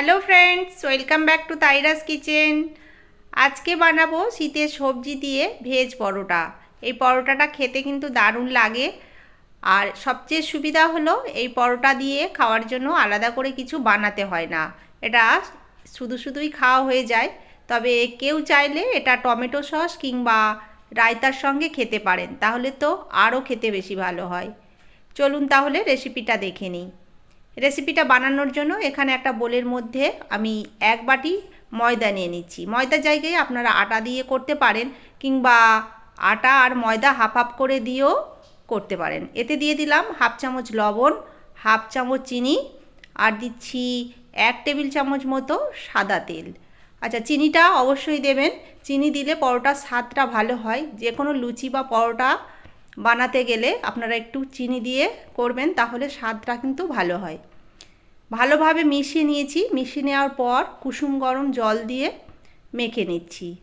Hello friends welcome back to তাইরাস kitchen আজকে বানাবো শীতের সবজি দিয়ে ভেজ পরোটা। এই পরোটাটা খেতে কিন্তু দারুণ লাগে। আর সবচেয়ে সুবিধা হলো এই পরোটা দিয়ে খাওয়ার জন্য আলাদা করে কিছু বানাতে হয় না। এটা শুধু শুধুই খাওয়া হয়ে যায়। তবে কেউ চাইলে এটা টমেটো সস কিংবা রায়তার সঙ্গে খেতে পারেন। তাহলে তো আরও খেতে বেশি ভালো হয়। চলুন তাহলে রেসিপিটা দেখে নিই। রেসিপিটা বানানোর জন্য এখানে একটা বোলের মধ্যে আমি এক বাটি ময়দা নিয়ে নিচ্ছি। ময়দার জায়গায় আপনারা আটা দিয়ে করতে পারেন কিংবা আটা আর ময়দা হাফ হাফ করে দিয়েও করতে পারেন। এতে দিয়ে দিলাম হাফ চামচ লবণ হাফ চামচ চিনি আর দিচ্ছি এক টেবিল চামচ মতো সাদা তেল। আচ্ছা চিনিটা অবশ্যই দেবেন। চিনি দিলে পরোটার স্বাদটা ভালো হয়। যে কোনো লুচি বা পরোটা বানাতে গেলে আপনারা একটু চিনি দিয়ে করবেন, তাহলে স্বাদটা কিন্তু ভালো হয়। ভালোভাবে মিশিয়ে নিয়েছি। মিশিয়ে নেওয়ার পর কুসুম গরম জল দিয়ে মেখে নিচ্ছি।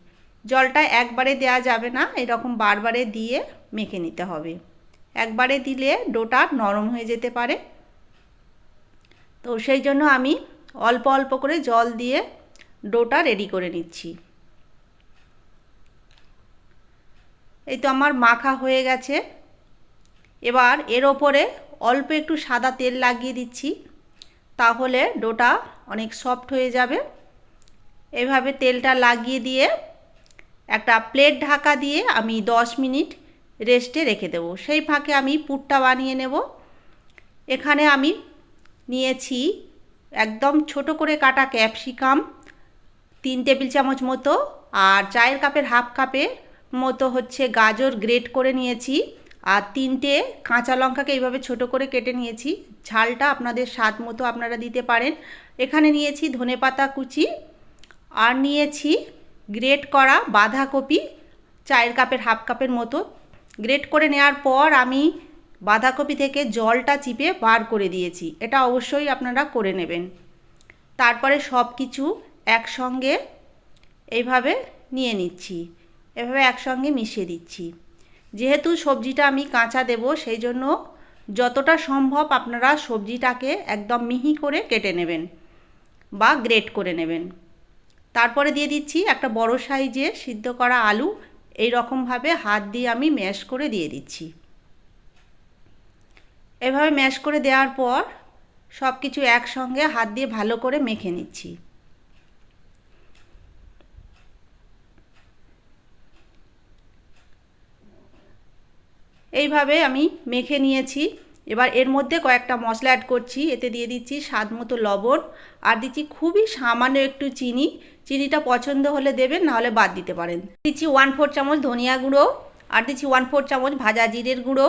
জলটা একবারে দেওয়া যাবে না, এরকম বারবারে দিয়ে মেখে নিতে হবে। একবারে দিলে ডোটা নরম হয়ে যেতে পারে। তো সেই জন্য আমি অল্প অল্প করে জল দিয়ে ডোটা রেডি করে নিচ্ছি। এই তো আমার মাখা হয়ে গেছে। এবার এর ওপরে অল্প একটু সাদা তেল লাগিয়ে দিচ্ছি, তাহলে ডোটা অনেক সফট হয়ে যাবে। এভাবে তেলটা লাগিয়ে দিয়ে একটা প্লেট ঢাকা দিয়ে আমি 10 মিনিট রেস্টে রেখে দেবো। সেই ফাঁকে আমি পুরটা বানিয়ে নেব। এখানে আমি নিয়েছি একদম ছোট করে কাটা ক্যাপসিকাম, তিন টেবিল চামচ মতো, আর চায়ের কাপের হাফ কাপের মতো হচ্ছে গাজর গ্রেট করে নিয়েছি আর তিনটে কাঁচা লঙ্কাকে এইভাবে ছোট করে কেটে নিয়েছি। ঝালটা আপনাদের স্বাদ মতো আপনারা দিতে পারেন। এখানে নিয়েছি ধনে পাতা কুচি আর নিয়েছি গ্রেট করা বাঁধাকপি চায়ের কাপের হাফ কাপের মতো। গ্রেট করে নেওয়ার পর আমি বাঁধাকপি থেকে জলটা চিপে বার করে দিয়েছি। এটা অবশ্যই আপনারা করে নেবেন। তারপরে সব কিছু একসঙ্গে এইভাবে নিয়ে নিচ্ছি। এভাবে একসঙ্গে মিশিয়ে দিচ্ছি। যেহেতু সবজিটা আমি কাঁচা দেব, সেই জন্য যতটা সম্ভব আপনারা সবজিটাকে একদম মিহি করে কেটে নেবেন বা গ্রেট করে নেবেন। তারপরে দিয়ে দিচ্ছি একটা বড় সাইজে সিদ্ধ করা আলু। এই রকমভাবে হাত দিয়ে আমি ম্যাশ করে দিয়ে দিচ্ছি। এভাবে ম্যাশ করে দেওয়ার পর সব কিছু একসঙ্গে হাত দিয়ে ভালো করে মেখে নিচ্ছি। এইভাবে আমি মেখে নিয়েছি। এবার এর মধ্যে কয়েকটা মশলা অ্যাড করছি। এতে দিয়ে দিচ্ছি স্বাদ মতো লবণ। আর দিচ্ছি খুবই সামান্য একটু চিনি। চিনিটা পছন্দ হলে দেবেন নাহলে বাদ দিতে পারেন। দিচ্ছি ওয়ান ফোর চামচ ধনিয়া গুঁড়ো। আর দিচ্ছি ওয়ান ফোর চামচ ভাজা জিরের গুঁড়ো।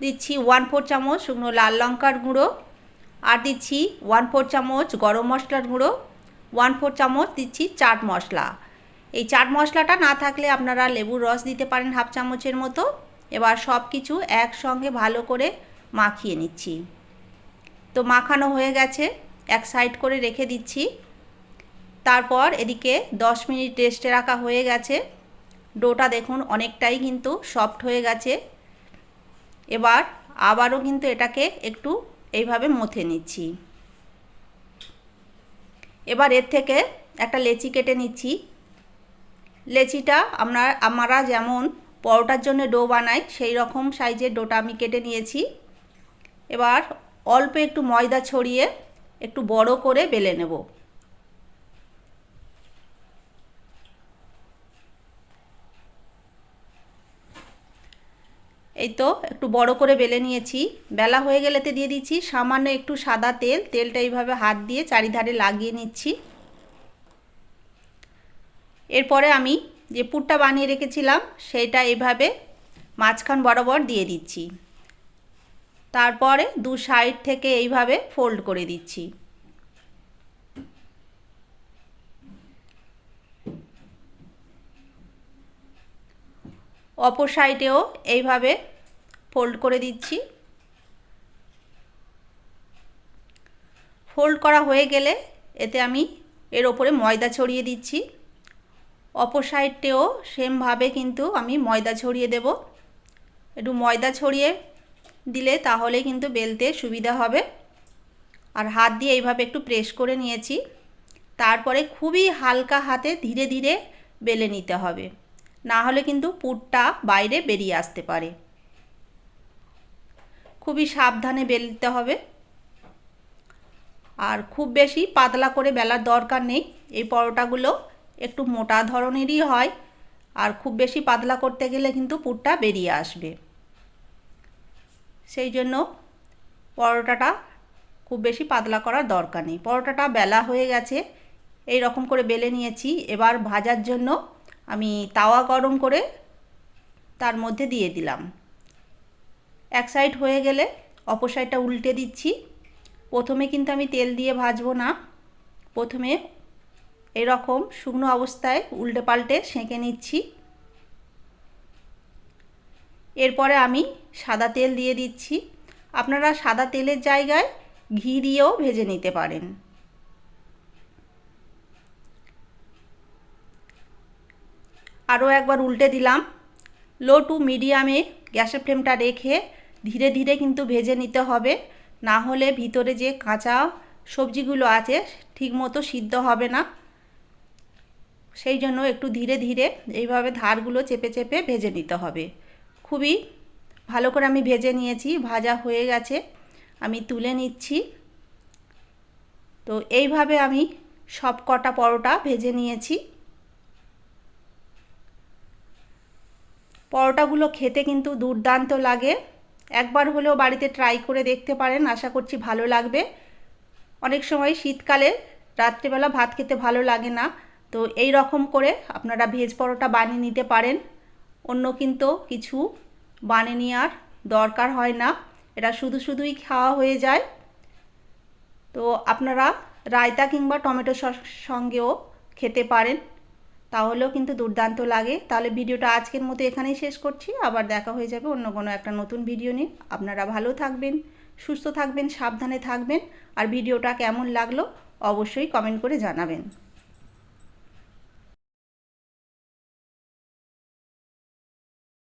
দিচ্ছি ওয়ান ফোর চামচ শুকনো লাল লঙ্কার গুঁড়ো। আর দিচ্ছি ওয়ান ফোর চামচ গরম মশলার গুঁড়ো। ওয়ান ফোর চামচ দিচ্ছি চাট মশলা। এই চাট মশলাটা না থাকলে আপনারা লেবুর রস দিতে পারেন হাফ চামচের মতো। এবার সব কিছু একসঙ্গে ভালো করে মাখিয়ে নিচ্ছি। তো মাখানো হয়ে গেছে, এক সাইড করে রেখে দিচ্ছি। তারপর এদিকে 10 মিনিট রেস্টে রাখা হয়ে গেছে। ডোটা দেখুন অনেকটাই কিন্তু সফট হয়ে গেছে। এবার আবারও কিন্তু এটাকে একটু এইভাবে মথে নিচ্ছি। এবার এর থেকে একটা লেচি কেটে নিচ্ছি। লেচিটা আমরা আমরা যেমন পরোটার জন্য ডো বানাই, সেই রকম সাইজের ডোটা আমি কেটে নিয়েছি। এবার অল্প একটু ময়দা ছড়িয়ে একটু বড় করে বেলে নেব। এই তো একটু বড় করে বেলে নিয়েছি। বেলা হয়ে গেলেতে দিয়ে দিচ্ছি সামান্য একটু সাদা তেল। তেলটা এইভাবে হাত দিয়ে চারিধারে লাগিয়ে নিচ্ছি। এরপরে আমি যে পুরটা বানিয়ে রেখেছিলাম, সেটা এভাবে মাঝখান বরাবর দিয়ে দিচ্ছি। তারপরে দু সাইড থেকে এইভাবে ফোল্ড করে দিচ্ছি। অপর সাইডেও এইভাবে ফোল্ড করে দিচ্ছি। ফোল্ড করা হয়ে গেলে এতে আমি এর ওপরে ময়দা ছড়িয়ে দিচ্ছি। অপর সাইডটেও সেমভাবে কিন্তু আমি ময়দা ছড়িয়ে দেব। একটু ময়দা ছড়িয়ে দিলে তাহলে কিন্তু বেলতে সুবিধা হবে। আর হাত দিয়ে এইভাবে একটু প্রেস করে নিয়েছি। তারপরে খুবই হালকা হাতে ধীরে ধীরে বেলে নিতে হবে। না হলে কিন্তু পুরটা বাইরে বেরিয়ে আসতে পারে। খুবই সাবধানে বেলতে হবে। আর খুব বেশি পাতলা করে বেলার দরকার নেই। এই পরোটাগুলো একটু মোটা ধরনেরই হয়, আর খুব বেশি পাতলা করতে গেলে কিন্তু পুরটা বেরিয়ে আসবে। সেই জন্য পরোটাটা খুব বেশি পাতলা করার দরকার নেই। পরোটাটা বেলা হয়ে গেছে, এই রকম করে বেলে নিয়েছি। এবার ভাজার জন্য আমি তাওয়া গরম করে তার মধ্যে দিয়ে দিলাম। এক সাইড হয়ে গেলে অপর সাইডটা উল্টে দিচ্ছি। প্রথমে কিন্তু আমি তেল দিয়ে ভাজবো না। প্রথমে এরকম শুকনো অবস্থায় উল্টে পাল্টে সেঁকে নিচ্ছি। এরপরে আমি সাদা তেল দিয়ে দিচ্ছি। আপনারা সাদা তেলের জায়গায় ঘি দিয়েও ভেজে নিতে পারেন। আরও একবার উল্টে দিলাম। লো টু মিডিয়ামে গ্যাসের ফ্লেমটা রেখে ধীরে ধীরে কিন্তু ভেজে নিতে হবে। না হলে ভিতরে যে কাঁচা সবজিগুলো আছে, ঠিকমতো সিদ্ধ হবে না। সেই জন্য একটু ধীরে ধীরে এইভাবে ধারগুলো চেপে চেপে ভেজে নিতে হবে। খুবই ভালো করে আমি ভেজে নিয়েছি, ভাজা হয়ে গেছে, আমি তুলে নিচ্ছি। তো এইভাবে আমি সব কটা পরোটা ভেজে নিয়েছি। পরোটাগুলো খেতে কিন্তু দুর্দান্ত লাগে। একবার হলেও বাড়িতে ট্রাই করে দেখতে পারেন, আশা করছি ভালো লাগবে। অনেক সময় শীতকালে রাত্রিবেলা ভাত খেতে ভালো লাগে না। তো এই রকম করে আপনারা ভেজ পরোটা বানিয়ে নিতে পারেন। অন্য কিন্তু কিছু বানিয়ে নেওয়ার দরকার হয় না। এটা শুধু শুধুই খাওয়া হয়ে যায়। তো আপনারা রায়তা কিংবা টমেটো সস সঙ্গেও খেতে পারেন। তাহলেও কিন্তু দুর্দান্ত লাগে। তাহলে ভিডিওটা আজকের মতো এখানেই শেষ করছি। আবার দেখা হয়ে যাবে অন্য কোনো একটা নতুন ভিডিও নিয়ে। আপনারা ভালো থাকবেন, সুস্থ থাকবেন, সাবধানে থাকবেন। আর ভিডিওটা কেমন লাগল অবশ্যই কমেন্ট করে জানাবেন।